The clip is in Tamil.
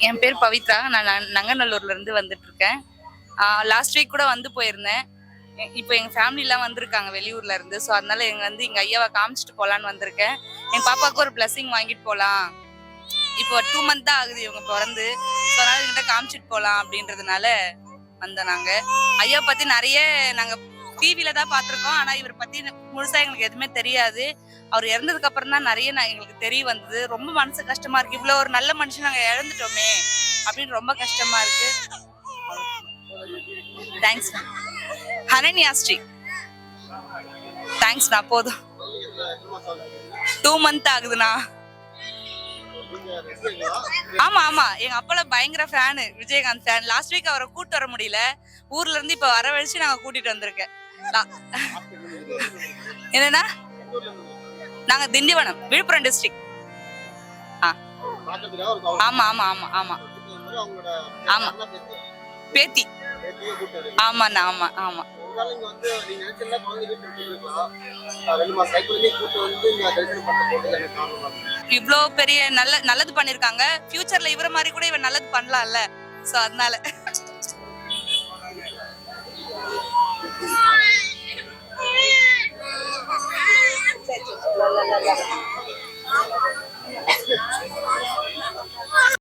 என் பேர் பவித்ரா. நான் ந- நங்கநல்லூர்ல இருந்து வந்துட்டு இருக்கேன் லாஸ்ட் வீக் கூட வந்து போயிருந்தேன். இப்போ எங்க ஃபேமிலிலாம் வந்திருக்காங்க வெளியூர்ல இருந்து. ஸோ அதனால எங்க வந்து எங்க ஐயாவை காமிச்சிட்டு போலான்னு வந்திருக்கேன். என் பாப்பாவுக்கு ஒரு blessing வாங்கிட்டு போலாம். இப்போ டூ மந்த் தான் ஆகுது இவங்க பிறந்து. ஸோ அதனால எங்கிட்ட காமிச்சிட்டு போலாம் அப்படின்றதுனால வந்தோம் நாங்க. ஐயா பத்தி நிறைய நாங்க டிவியில தான் பார்த்துருக்கோம். ஆனா இவர் பத்தி முழுசா எங்களுக்கு எதுவுமே தெரியாது. அவர் இறந்ததுக்கு அப்புறம் தான் நிறைய நான் எங்களுக்கு தெரிய வந்தது. ரொம்ப மனசு கஷ்டமா இருக்கு. இவ்வளவு ஒரு நல்ல மனுஷன் நாங்க இழந்துட்டோமே அப்படின்னு ரொம்ப கஷ்டமா இருக்கு. தேங்க்ஸ் ஹனன்யா ஸ்ரீ தேங்க்ஸ்ண்ணா போதும். டூ மந்த் ஆகுதுண்ணா ஆமா ஆமா. எங்க அப்பால பயங்கர fan Vijayakanth fan last week அவரை கூட்டு வர முடியல. ஊர்ல இருந்து இப்ப வரவழைச்சு நாங்க கூட்டிட்டு வந்திருக்கேன். என்னன்னா நாங்க திண்டிவனம் விழுப்புரம் டிஸ்ட்ரிக்ட் ஆமா ஆமா ஆமா ஆமா. ஆமா. பேத்தி. ஆமாண்ணா ஆமா ஆமா. இவ்ளோ பெரிய நல்ல நல்லது பண்ணிருக்காங்க. ஃபியூச்சர்ல இவர மாதிரி கூட இவன் நல்லது பண்ணலாம்ல. சோ அதனால. la la la.